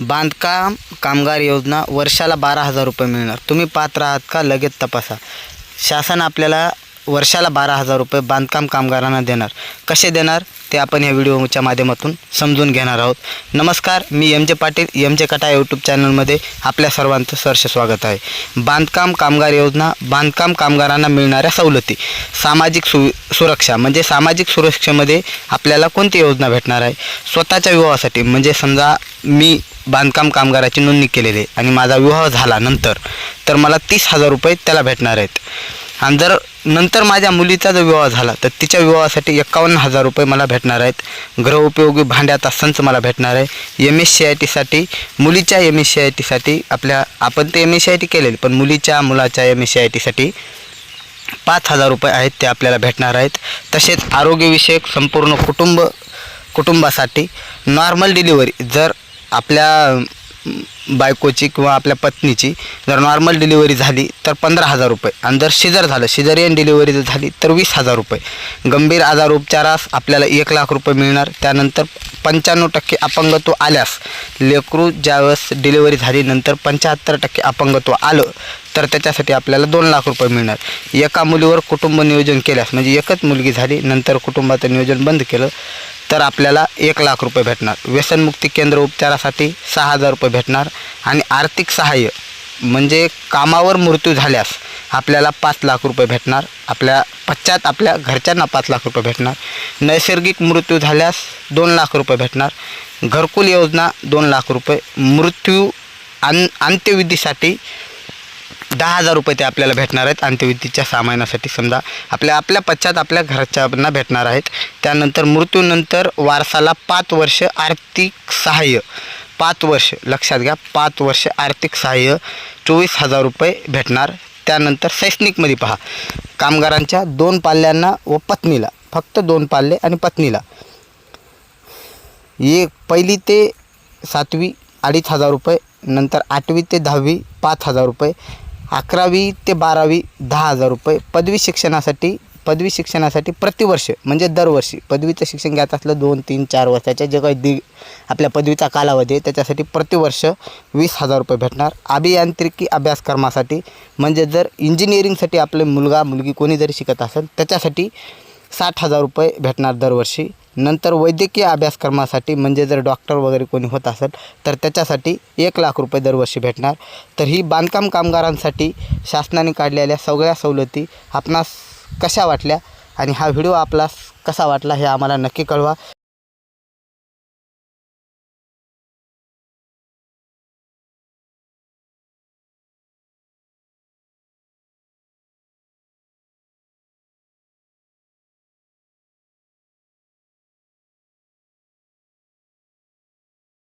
बांधकाम कामगार योजना वर्षाला बारा हजार रुपये मिळणार. तुम्ही पात्र आहात का? लगेच तपासा. शासन आपल्याला वर्षाला बारा हजार रुपये बांधकाम कामगारांना देणार. कसे देणार? ते आपण या व्हिडिओच्या माध्यमातून समजून घेणार आहोत. नमस्कार मी एम जे पाटील एम जे कटा यूट्यूब चॅनलमध्ये आपल्या सर्वांचं सहर्ष स्वागत आहे. बांधकाम कामगार योजना बांधकाम कामगारांना मिळणाऱ्या सवलती. सामाजिक सु सुरक्षा म्हणजे सामाजिक सुरक्षेमध्ये आपल्याला कोणती योजना भेटणार आहे? स्वतःच्या विवाहासाठी म्हणजे समजा मी बांधकाम कामगाराची नोंदणी केलेली आहे आणि माझा विवाह झाला नंतर तर मला तीस हजार रुपये त्याला भेटणार आहेत. आणि जर नंतर माझ्या मुलीचा जर विवाह झाला तर तिच्या विवाहासाठी एकावन्न हजार रुपये मला भेटणार आहेत. गृहउपयोगी भांड्याचा संच मला भेटणार आहे. एम एस सी आय टीसाठी मुलीच्या एम एस सी आय टीसाठी आपल्या आपण ते M S C I T केलेली पण मुलीच्या मुलाच्या एम एस सी आय टीसाठी पाच हजार रुपये आहेत ते आपल्याला भेटणार आहेत. तसेच आरोग्यविषयक संपूर्ण कुटुंब कुटुंबासाठी नॉर्मल डिलिव्हरी जर आपल्या बायकोची किंवा आपल्या पत्नीची जर नॉर्मल डिलिव्हरी झाली तर पंधरा हजार रुपये. आणि जर शिजर झालं शिजरियन डिलिव्हरी जर झाली तर वीस हजार रुपये. गंभीर आजार उपचारास आपल्याला एक लाख रुपये मिळणार. त्यानंतर पंच्याण्णव टक्के अपंगत्व आल्यास लेकरू ज्यावेळेस डिलिव्हरी झाली नंतर पंच्याहत्तर टक्के अपंगत्व आलं तर त्याच्यासाठी आपल्याला दोन लाख रुपये मिळणार. एका मुलीवर कुटुंब नियोजन केल्यास म्हणजे एकच मुलगी झाली नंतर कुटुंबाचं नियोजन बंद केलं तर आपल्याला एक लाख रुपये भेटणार. व्यसनमुक्ती केंद्र उपचारासाठी सहा हजार रुपये भेटणार आणि आर्थिक सहाय्य म्हणजे कामावर मृत्यू झाल्यास आपल्याला पाच लाख रुपये भेटणार. आपल्या पश्चात आपल्या घरच्यांना पाच लाख रुपये भेटणार. नैसर्गिक मृत्यू झाल्यास दोन लाख रुपये भेटणार. घरकुल योजना दोन लाख रुपये. मृत्यू अन अंत्यविधीसाठी दहा हजार रुपये ते आपल्याला भेटणार आहेत अंत्यविधीच्या सामानासाठी समजा आपल्या आपल्या पश्चात आपल्या घरच्यांना भेटणार आहेत. त्यानंतर मृत्यूनंतर वारसाला पाच वर्ष आर्थिक सहाय्य. पाच वर्ष लक्षात घ्या पाच वर्ष आर्थिक सहाय्य चोवीस हजार रुपये भेटणार. त्यानंतर शैक्षणिकमध्ये पहा कामगारांच्या दोन पाल्यांना व पत्नीला फक्त दोन पाल्ले आणि पत्नीला. एक पहिली ते सातवी अडीच हजार रुपये नंतर आठवी ते दहावी पाच हजार रुपये अकरावी ते बारावी दहा हजार रुपये. पदवी शिक्षणासाठी पदवी शिक्षणासाठी प्रतिवर्ष म्हणजे दरवर्षी. पदवीचं शिक्षण घ्यायचं असलं दोन तीन चार वर्षाच्या जे काही दि आपल्या पदवीचा कालावधी आहे त्याच्यासाठी प्रतिवर्ष वीस हजार रुपये भेटणार. अभियांत्रिकी अभ्यासक्रमासाठी म्हणजे जर इंजिनिअरिंगसाठी आपले मुलगा मुलगी कोणी जरी शिकत असेल त्याच्यासाठी साठ हजार रुपये भेटणार दरवर्षी. नंतर वैद्यकीय अभ्यासक्रमासाठी म्हणजे जर डॉक्टर वगैरे कोणी होत असेल तर त्याच्यासाठी एक लाख रुपये दरवर्षी भेटणार. तर ही बांधकाम कामगारांसाठी शासनाने काढलेल्या सगळ्या सवलती आपणास कशा वाटल्या आणि हा व्हिडिओ आपला कसा वाटला हे आम्हाला नक्की कळवा.